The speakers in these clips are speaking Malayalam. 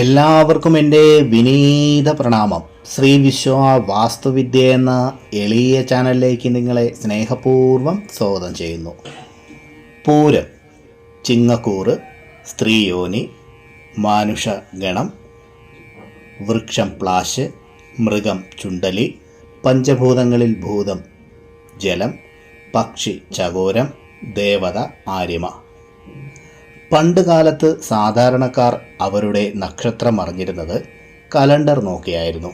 എല്ലാവർക്കും എന്റെ വിനീത പ്രണാമം. ശ്രീ വിശ്വ വാസ്തുവിദ്യ എന്ന എളിയ ചാനലിലേക്ക് നിങ്ങളെ സ്നേഹപൂർവം സ്വാഗതം ചെയ്യുന്നു. പൂരം ചിങ്ങക്കൂറ് സ്ത്രീയോനി മാനുഷ ഗണം വൃക്ഷം പ്ലാശ് മൃഗം ചുണ്ടലി പഞ്ചഭൂതങ്ങളിൽ ഭൂതം ജലം പക്ഷി ചകോരം ദേവത ആര്യമ. പണ്ട് കാലത്ത് സാധാരണക്കാർ അവരുടെ നക്ഷത്രം അറിഞ്ഞിരുന്നത് കലണ്ടർ നോക്കിയായിരുന്നു.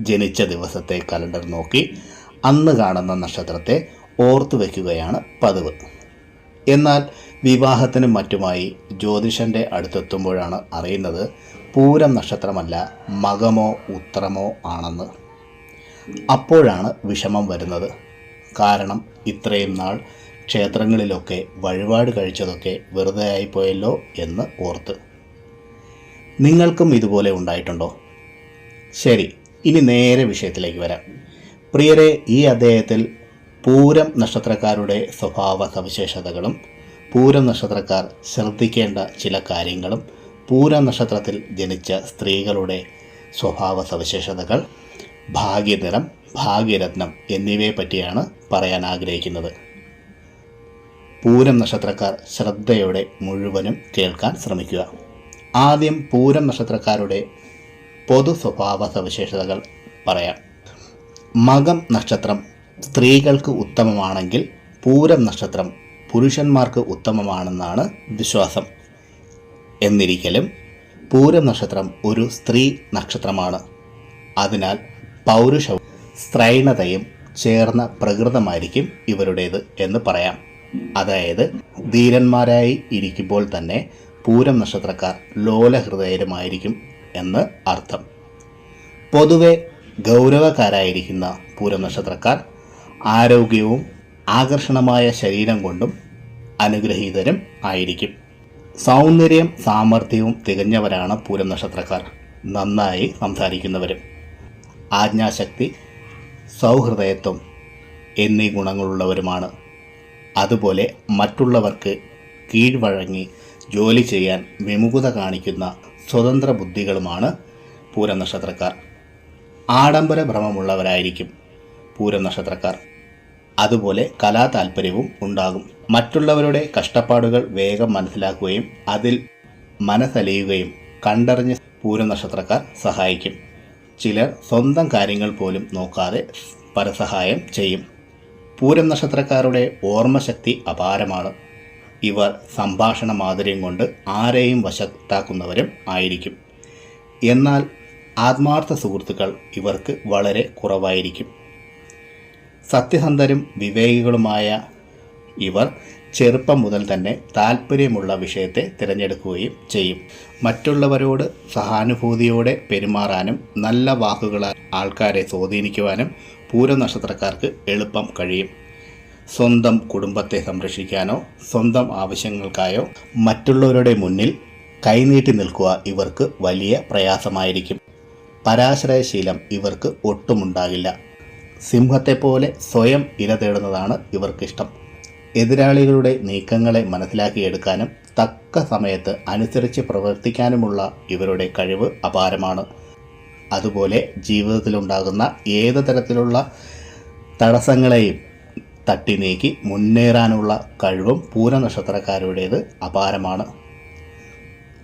ജനിച്ച ദിവസത്തെ കലണ്ടർ നോക്കി അന്ന് കാണുന്ന നക്ഷത്രത്തെ ഓർത്തു വയ്ക്കുകയാണ് പതിവ്. എന്നാൽ വിവാഹത്തിന് മറ്റുമായി ജ്യോതിഷന്റെ അടുത്തെത്തുമ്പോഴാണ് അറിയുന്നത് പൂരം നക്ഷത്രമല്ല മകമോ ഉത്രമോ ആണെന്ന്. അപ്പോഴാണ് വിഷമം വരുന്നത്. കാരണം ഇത്രയും നാൾ ക്ഷേത്രങ്ങളിലൊക്കെ വഴിപാട് കഴിച്ചതൊക്കെ വെറുതെ ആയിപ്പോയല്ലോ എന്ന് ഓർത്ത്. നിങ്ങൾക്കും ഇതുപോലെ ഉണ്ടായിട്ടുണ്ടോ? ശരി ഇനി നേരെ വിഷയത്തിലേക്ക് വരാം. പ്രിയരെ ഈ അദ്ദേഹത്തിൽ പൂരം നക്ഷത്രക്കാരുടെ സ്വഭാവ സവിശേഷതകളും പൂരം നക്ഷത്രക്കാർ ശ്രദ്ധിക്കേണ്ട ചില കാര്യങ്ങളും പൂരം നക്ഷത്രത്തിൽ ജനിച്ച സ്ത്രീകളുടെ സ്വഭാവ സവിശേഷതകൾ ഭാഗ്യനിറം ഭാഗ്യരത്നം എന്നിവയെ പറ്റിയാണ് പറയാൻ ആഗ്രഹിക്കുന്നത്. പൂരം നക്ഷത്രക്കാർ ശ്രദ്ധയോടെ മുഴുവനും കേൾക്കാൻ ശ്രമിക്കുക. ആദ്യം പൂരം നക്ഷത്രക്കാരുടെ പൊതു സ്വഭാവ സവിശേഷതകൾ പറയാം. മകം നക്ഷത്രം സ്ത്രീകൾക്ക് ഉത്തമമാണെങ്കിൽ പൂരം നക്ഷത്രം പുരുഷന്മാർക്ക് ഉത്തമമാണെന്നാണ് വിശ്വാസം. എന്നിരിക്കലും പൂരം നക്ഷത്രം ഒരു സ്ത്രീ നക്ഷത്രമാണ്. അതിനാൽ പൗരുഷവും സ്ത്രൈണതയും ചേർന്ന പ്രകൃതമായിരിക്കും ഇവരുടേത് എന്ന് പറയാം. അതായത് ധീരന്മാരായി ഇരിക്കുമ്പോൾ തന്നെ പൂരം നക്ഷത്രക്കാർ ലോലഹൃദയരുമായിരിക്കും എന്ന് അർത്ഥം. പൊതുവെ ഗൗരവക്കാരായിരിക്കുന്ന പൂരം നക്ഷത്രക്കാർ ആരോഗ്യവും ആകർഷണമായ ശരീരം കൊണ്ടും അനുഗ്രഹീതരും ആയിരിക്കും. സൗന്ദര്യം സാമർഥ്യവും തികഞ്ഞവരാണ് പൂരം നക്ഷത്രക്കാർ. നന്നായി സംസാരിക്കുന്നവരും. ആജ്ഞാശക്തി സൗഹൃദയത്വം എന്നീ ഗുണങ്ങളുള്ളവരുമാണ് അതുപോലെ മറ്റുള്ളവർക്ക് കീഴ്വഴങ്ങി ജോലി ചെയ്യാൻ വിമുഖത കാണിക്കുന്ന സ്വതന്ത്ര ബുദ്ധികളുമാണ് പൂരം നക്ഷത്രക്കാർ ആഡംബര ഭ്രമമുള്ളവരായിരിക്കും പൂരം നക്ഷത്രക്കാർ അതുപോലെ കലാ താല്പര്യവും ഉണ്ടാകും. മറ്റുള്ളവരുടെ കഷ്ടപ്പാടുകൾ വേഗം മനസ്സിലാക്കുകയും അതിൽ മനസ്സലിയുകയും കണ്ടറിഞ്ഞ് പൂരനക്ഷത്രക്കാർ സഹായിക്കും. ചിലർ സ്വന്തം കാര്യങ്ങൾ പോലും നോക്കാതെ പരസഹായം ചെയ്യും. പൂരം നക്ഷത്രക്കാരുടെ ഓർമ്മശക്തി അപാരമാണ്. ഇവർ സംഭാഷണ മാധുര്യം കൊണ്ട് ആരെയും വശത്താക്കുന്നവരും ആയിരിക്കും. എന്നാൽ ആത്മാർത്ഥ സുഹൃത്തുക്കൾ ഇവർക്ക് വളരെ കുറവായിരിക്കും. സത്യസന്ധരും വിവേകികളുമായ ഇവർ ചെറുപ്പം മുതൽ തന്നെ താല്പര്യമുള്ള വിഷയത്തെ തിരഞ്ഞെടുക്കുകയും ചെയ്യും. മറ്റുള്ളവരോട് സഹാനുഭൂതിയോടെ പെരുമാറാനും നല്ല വാക്കുകളാൽ ആൾക്കാരെ സ്വാധീനിക്കുവാനും പൂരം നക്ഷത്രക്കാർക്ക് എളുപ്പം കഴിയും. സ്വന്തം കുടുംബത്തെ സംരക്ഷിക്കാനോ സ്വന്തം ആവശ്യങ്ങൾക്കായോ മറ്റുള്ളവരുടെ മുന്നിൽ കൈനീട്ടി നിൽക്കുക ഇവർക്ക് വലിയ പ്രയാസമായിരിക്കും. പരാശ്രയശീലം ഇവർക്ക് ഒട്ടുമുണ്ടാകില്ല. സിംഹത്തെപ്പോലെ സ്വയം ഇര തേടുന്നതാണ് ഇവർക്കിഷ്ടം. എതിരാളികളുടെ നീക്കങ്ങളെ മനസ്സിലാക്കിയെടുക്കാനും തക്ക സമയത്ത് അനുസരിച്ച് പ്രവർത്തിക്കാനുമുള്ള ഇവരുടെ കഴിവ് അപാരമാണ്. അതുപോലെ ജീവിതത്തിലുണ്ടാകുന്ന ഏത് തരത്തിലുള്ള തടസ്സങ്ങളെയും തട്ടി നീക്കി മുന്നേറാനുള്ള കഴിവും പൂരനക്ഷത്രക്കാരുടേത് അപാരമാണ്.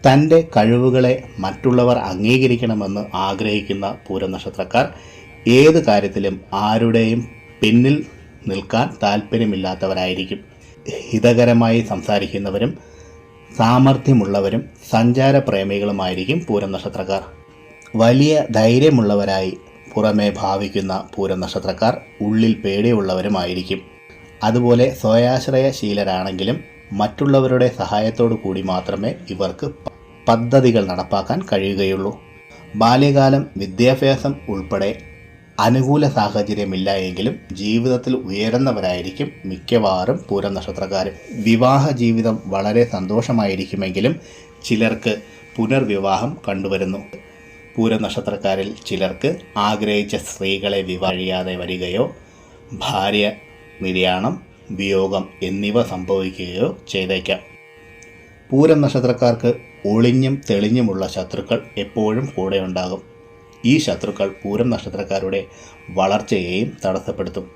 തന്റെ കഴിവുകളെ മറ്റുള്ളവർ അംഗീകരിക്കണമെന്ന് ആഗ്രഹിക്കുന്ന പൂരനക്ഷത്രക്കാർ ഏത് കാര്യത്തിലും ആരുടെയും പിന്നിൽ നിൽക്കാൻ താല്പര്യമില്ലാത്തവരായിരിക്കും ഹിതകരമായി സംസാരിക്കുന്നവരും സാമർഥ്യമുള്ളവരും സഞ്ചാരപ്രേമികളുമായിരിക്കും പൂരം നക്ഷത്രക്കാർ വലിയ ധൈര്യമുള്ളവരായി പുറമേ ഭാവിക്കുന്ന പൂരം നക്ഷത്രക്കാർ ഉള്ളിൽ പേടിയുള്ളവരുമായിരിക്കും. അതുപോലെ സ്വയാശ്രയശീലരാണെങ്കിലും മറ്റുള്ളവരുടെ സഹായത്തോടു കൂടി മാത്രമേ ഇവർക്ക് പദ്ധതികൾ നടപ്പാക്കാൻ കഴിയുകയുള്ളൂ. ബാല്യകാലം വിദ്യാഭ്യാസം ഉൾപ്പെടെ അനുകൂല സാഹചര്യമില്ല എങ്കിലും ജീവിതത്തിൽ ഉയരുന്നവരായിരിക്കും മിക്കവാറും പൂരം നക്ഷത്രക്കാർ വിവാഹ ജീവിതം വളരെ സന്തോഷമായിരിക്കുമെങ്കിലും ചിലർക്ക് പുനർവിവാഹം കണ്ടുവരുന്നു. പൂരം നക്ഷത്രക്കാരിൽ ചിലർക്ക് ആഗ്രഹിച്ച സ്ത്രീകളെ വിവാഹിയാതെ വരികയോ ഭാര്യ നിര്യാണം വിയോഗം എന്നിവ സംഭവിക്കുകയോ ചെയ്തേക്കാം. പൂരം നക്ഷത്രക്കാർക്ക് ഒളിഞ്ഞും തെളിഞ്ഞുമുള്ള ശത്രുക്കൾ എപ്പോഴും കൂടെ ഉണ്ടാകും ഈ ശത്രുക്കൾ പൂരം നക്ഷത്രക്കാരുടെ വളർച്ചയെയും തടസ്സപ്പെടുത്തും.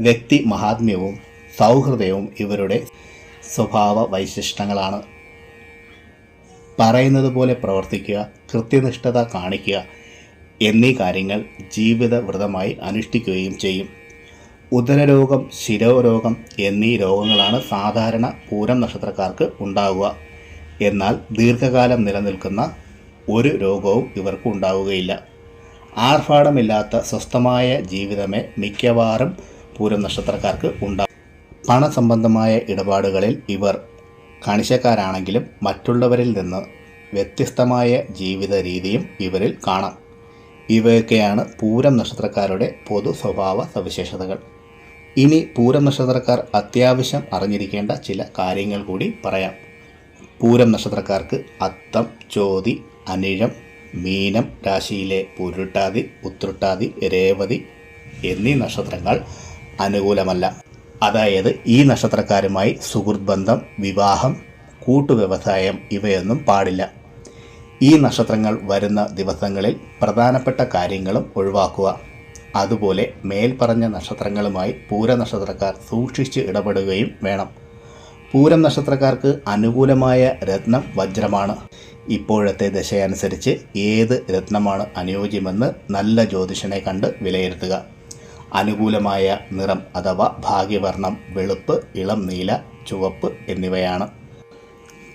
വ്യക്തി മഹാത്മ്യവും സൗഹൃദവും ഇവരുടെ സ്വഭാവ വൈശിഷ്ട്യങ്ങളാണ്. പറയുന്നത് പോലെ പ്രവർത്തിക്കുക കൃത്യനിഷ്ഠത കാണിക്കുക എന്നീ കാര്യങ്ങൾ ജീവിതവ്രതമായി അനുഷ്ഠിക്കുകയും ചെയ്യും. ഉദരരോഗം ശിരോരോഗം എന്നീ രോഗങ്ങളാണ് സാധാരണ പൂരം നക്ഷത്രക്കാർക്ക് ഉണ്ടാവുക. എന്നാൽ ദീർഘകാലം നിലനിൽക്കുന്ന ഒരു രോഗവും ഇവർക്ക് ഉണ്ടാവുകയില്ല. ആർഭാടമില്ലാത്ത സ്വസ്ഥമായ ജീവിതമേ മിക്കവാറും പൂരം നക്ഷത്രക്കാർക്ക് ഉണ്ടാകും പണസംബന്ധമായ ഇടപാടുകളിൽ ഇവർ കണിശക്കാരാണെങ്കിലും മറ്റുള്ളവരിൽ നിന്ന് വ്യത്യസ്തമായ ജീവിത രീതിയും ഇവരിൽ കാണാം. ഇവയൊക്കെയാണ് പൂരം നക്ഷത്രക്കാരുടെ പൊതു സ്വഭാവ സവിശേഷതകൾ. ഇനി പൂരം നക്ഷത്രക്കാർ അത്യാവശ്യം അറിഞ്ഞിരിക്കേണ്ട ചില കാര്യങ്ങൾ കൂടി പറയാം. പൂരം നക്ഷത്രക്കാർക്ക് അത്തം ചോതി അനിഴം മീനം രാശിയിലെ പുരുട്ടാതി ഉത്രട്ടാതി രേവതി എന്നീ നക്ഷത്രങ്ങൾ അനുകൂലമല്ല. അതായത് ഈ നക്ഷത്രക്കാരുമായി സുഹൃത്ത് ബന്ധം വിവാഹം കൂട്ടുവ്യവസായം ഇവയൊന്നും പാടില്ല. ഈ നക്ഷത്രങ്ങൾ വരുന്ന ദിവസങ്ങളിൽ പ്രധാനപ്പെട്ട കാര്യങ്ങളും ഒഴിവാക്കുക. അതുപോലെ മേൽപ്പറഞ്ഞ നക്ഷത്രങ്ങളുമായി പൂര നക്ഷത്രക്കാർ സൂക്ഷിച്ച് ഇടപെടുകയും വേണം. പൂരം നക്ഷത്രക്കാർക്ക് അനുകൂലമായ രത്നം വജ്രമാണ്. ഇപ്പോഴത്തെ ദശയനുസരിച്ച് ഏത് രത്നമാണ് അനുയോജ്യമെന്ന് നല്ല ജ്യോതിഷനെ കണ്ട് വിലയിരുത്തുക. അനുകൂലമായ നിറം അഥവാ ഭാഗ്യവർണം വെളുപ്പ് ഇളം നീല ചുവപ്പ് എന്നിവയാണ്.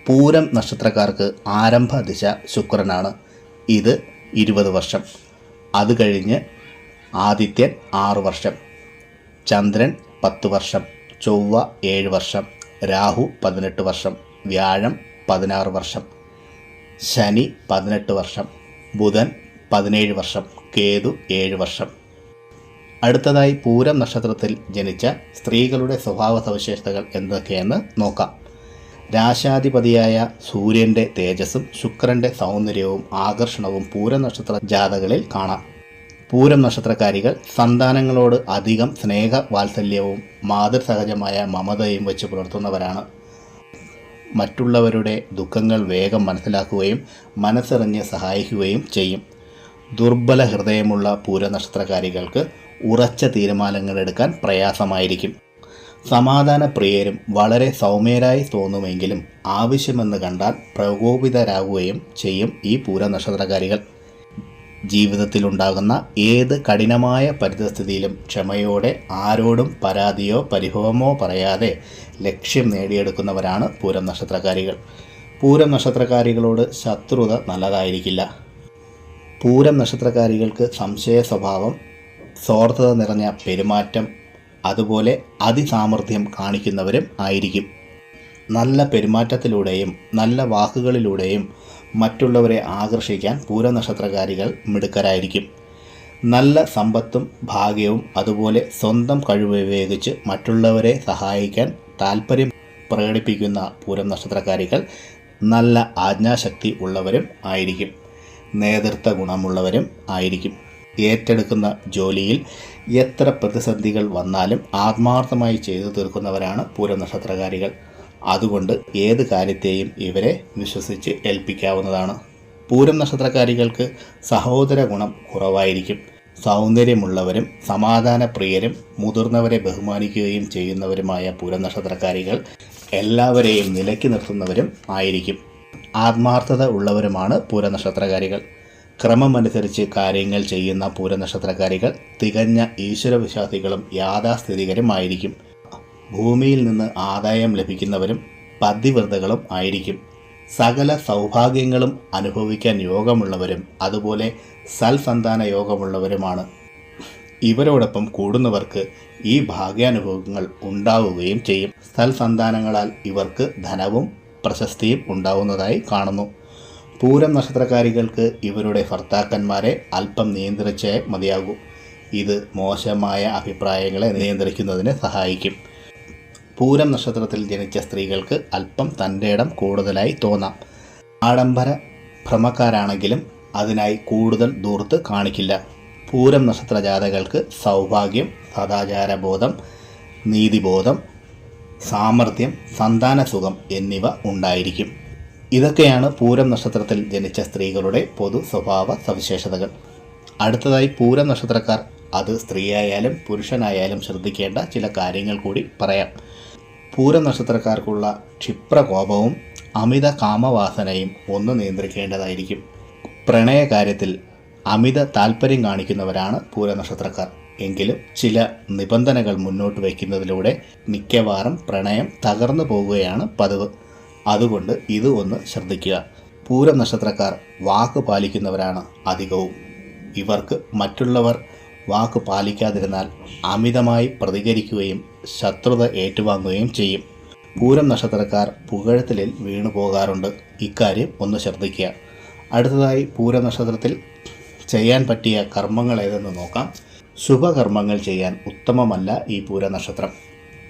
പൂരം നക്ഷത്രക്കാർക്ക് ആരംഭ ദിശ ശുക്രനാണ്. ഇത് ഇരുപത് വർഷം. അത് കഴിഞ്ഞ് ആദിത്യൻ ആറ് വർഷം. ചന്ദ്രൻ പത്ത് വർഷം. ചൊവ്വ ഏഴ് വർഷം. രാഹു പതിനെട്ട് വർഷം. വ്യാഴം പതിനാറ് വർഷം. ശനി പതിനെട്ട് വർഷം. ബുധൻ പതിനേഴ് വർഷം. കേതു ഏഴ് വർഷം. അടുത്തതായി പൂരം നക്ഷത്രത്തിൽ ജനിച്ച സ്ത്രീകളുടെ സ്വഭാവ സവിശേഷതകൾ എന്തൊക്കെയെന്ന് നോക്കാം. രാശാധിപതിയായ സൂര്യന്റെ തേജസ്സും ശുക്രന്റെ സൗന്ദര്യവും ആകർഷണവും പൂരം നക്ഷത്ര ജാതകളിൽ കാണാം. പൂരം നക്ഷത്രക്കാരികൾ സന്താനങ്ങളോട് അധികം സ്നേഹ വാത്സല്യവും മാതൃസഹജമായ മമതയും വെച്ച് പുലർത്തുന്നവരാണ്. മറ്റുള്ളവരുടെ ദുഃഖങ്ങൾ വേഗം മനസ്സിലാക്കുകയും മനസ്സറിഞ്ഞ് സഹായിക്കുകയും ചെയ്യും. ദുർബല ഹൃദയമുള്ള പൂരനക്ഷത്രകാരികൾക്ക് ഉറച്ച തീരുമാനങ്ങൾ എടുക്കാൻ പ്രയാസമായിരിക്കും. സമാധാന പ്രിയരും വളരെ സൗമ്യരായി തോന്നുമെങ്കിലും ആവശ്യമെന്ന് കണ്ടാൽ പ്രകോപിതരാകുകയും ചെയ്യും ഈ പൂരനക്ഷത്രകാരികൾ. ജീവിതത്തിലുണ്ടാകുന്ന ഏത് കഠിനമായ പരിതസ്ഥിതിയിലും ക്ഷമയോടെ ആരോടും പരാതിയോ പരിഭവമോ പറയാതെ ലക്ഷ്യം നേടിയെടുക്കുന്നവരാണ് പൂരം നക്ഷത്രകാരികൾ പൂരം നക്ഷത്രകാരികളോട് ശത്രുത നല്ലതായിരിക്കില്ല. പൂരം നക്ഷത്രകാരികൾക്ക് സംശയ സ്വഭാവം സ്വാർത്ഥത നിറഞ്ഞ പെരുമാറ്റം അതുപോലെ അതിസാമർഥ്യം കാണിക്കുന്നവരും ആയിരിക്കും. നല്ല പെരുമാറ്റത്തിലൂടെയും നല്ല വാക്കുകളിലൂടെയും മറ്റുള്ളവരെ ആകർഷിക്കാൻ പൂരനക്ഷത്രകാരികൾ മിടുക്കരായിരിക്കും. നല്ല സമ്പത്തും ഭാഗ്യവും അതുപോലെ സ്വന്തം കഴിവ് ഉപയോഗിച്ച് മറ്റുള്ളവരെ സഹായിക്കാൻ താല്പര്യം പ്രകടിപ്പിക്കുന്ന പൂരം നക്ഷത്രക്കാരികൾ നല്ല ആജ്ഞാശക്തി ഉള്ളവരും ആയിരിക്കും. നേതൃത്വ ഗുണമുള്ളവരും ആയിരിക്കും. ഏറ്റെടുക്കുന്ന ജോലിയിൽ എത്ര പ്രതിസന്ധികൾ വന്നാലും ആത്മാർത്ഥമായി ചെയ്തു തീർക്കുന്നവരാണ് പൂരനക്ഷത്രകാരികൾ. അതുകൊണ്ട് ഏത് കാര്യത്തെയും ഇവരെ വിശ്വസിച്ച് ഏൽപ്പിക്കാവുന്നതാണ്. പൂരം നക്ഷത്രക്കാരികൾക്ക് സഹോദര ഗുണം കുറവായിരിക്കും. സൗന്ദര്യമുള്ളവരും സമാധാനപ്രിയരും മുതിർന്നവരെ ബഹുമാനിക്കുകയും ചെയ്യുന്നവരുമായ പൂരം നക്ഷത്രക്കാരികൾ എല്ലാവരെയും നിലയ്ക്ക് നിർത്തുന്നവരും ആയിരിക്കും. ആത്മാർത്ഥത ഉള്ളവരുമാണ് പൂരനക്ഷത്രകാരികൾ. ക്രമമനുസരിച്ച് കാര്യങ്ങൾ ചെയ്യുന്ന പൂരനക്ഷത്രകാരികൾ തികഞ്ഞ ഈശ്വരവിശ്വാസികളും യാഥാസ്ഥിതികരുമായിരിക്കും. ഭൂമിയിൽ നിന്ന് ആദായം ലഭിക്കുന്നവരും പതിവ്രതകളും ആയിരിക്കും. സകല സൗഭാഗ്യങ്ങളും അനുഭവിക്കാൻ യോഗമുള്ളവരും അതുപോലെ സൽസന്താന യോഗമുള്ളവരുമാണ്. ഇവരോടൊപ്പം കൂടുന്നവർക്ക് ഈ ഭാഗ്യാനുഭവങ്ങൾ ഉണ്ടാവുകയും ചെയ്യും. സൽസന്താനങ്ങളാൽ ഇവർക്ക് ധനവും പ്രശസ്തിയും ഉണ്ടാവുന്നതായി കാണുന്നു. പൂരം നക്ഷത്രക്കാരികൾക്ക് ഇവരുടെ ഭർത്താക്കന്മാരെ അല്പം നിയന്ത്രിച്ചേ മതിയാകൂ. ഇത് മോശമായ അഭിപ്രായങ്ങളെ നിയന്ത്രിക്കുന്നതിന് സഹായിക്കും. പൂരം നക്ഷത്രത്തിൽ ജനിച്ച സ്ത്രീകൾക്ക് അല്പം തന്റെ ഇടം കൂടുതലായി തോന്നാം. ആഡംബര ഭ്രമക്കാരാണെങ്കിലും അതിനായി കൂടുതൽ ദൂർത്ത് കാണിക്കില്ല. പൂരം നക്ഷത്ര ജാതകൾക്ക് സൗഭാഗ്യം സദാചാരബോധം നീതിബോധം സാമർഥ്യം സന്താനസുഖം എന്നിവ ഉണ്ടായിരിക്കും. ഇതൊക്കെയാണ് പൂരം നക്ഷത്രത്തിൽ ജനിച്ച സ്ത്രീകളുടെ പൊതു സ്വഭാവ സവിശേഷതകൾ. അടുത്തതായി പൂരം നക്ഷത്രക്കാർ അത് സ്ത്രീയായാലും പുരുഷനായാലും ശ്രദ്ധിക്കേണ്ട ചില കാര്യങ്ങൾ കൂടി പറയാം. പൂരം നക്ഷത്രക്കാർക്കുള്ള ക്ഷിപ്രകോപവും അമിത കാമവാസനയും ഒന്ന് നിയന്ത്രിക്കേണ്ടതായിരിക്കും. പ്രണയകാര്യത്തിൽ അമിത താല്പര്യം കാണിക്കുന്നവരാണ് പൂരനക്ഷത്രക്കാർ എങ്കിലും ചില നിബന്ധനകൾ മുന്നോട്ട് വയ്ക്കുന്നതിലൂടെ മിക്കവാറും പ്രണയം തകർന്നു പോവുകയാണ് പതിവ്. അതുകൊണ്ട് ഇത് ഒന്ന് ശ്രദ്ധിക്കുക. പൂര നക്ഷത്രക്കാർ വാക്ക് പാലിക്കുന്നവരാണ് അധികവും. ഇവർക്ക് മറ്റുള്ളവർ വാക്ക് പാലിക്കാതിരുന്നാൽ അമിതമായി പ്രതികരിക്കുകയും ശത്രുത ഏറ്റുവാങ്ങുകയും ചെയ്യും. പൂരം നക്ഷത്രക്കാർ പുകഴത്തിലിൽ വീണു പോകാറുണ്ട്. ഇക്കാര്യം ഒന്ന് ശ്രദ്ധിക്കുക. അടുത്തതായി പൂരം നക്ഷത്രത്തിൽ ചെയ്യാൻ പറ്റിയ കർമ്മങ്ങൾ ഏതെന്ന് നോക്കാം. ശുഭകർമ്മങ്ങൾ ചെയ്യാൻ ഉത്തമമല്ല ഈ പൂര നക്ഷത്രം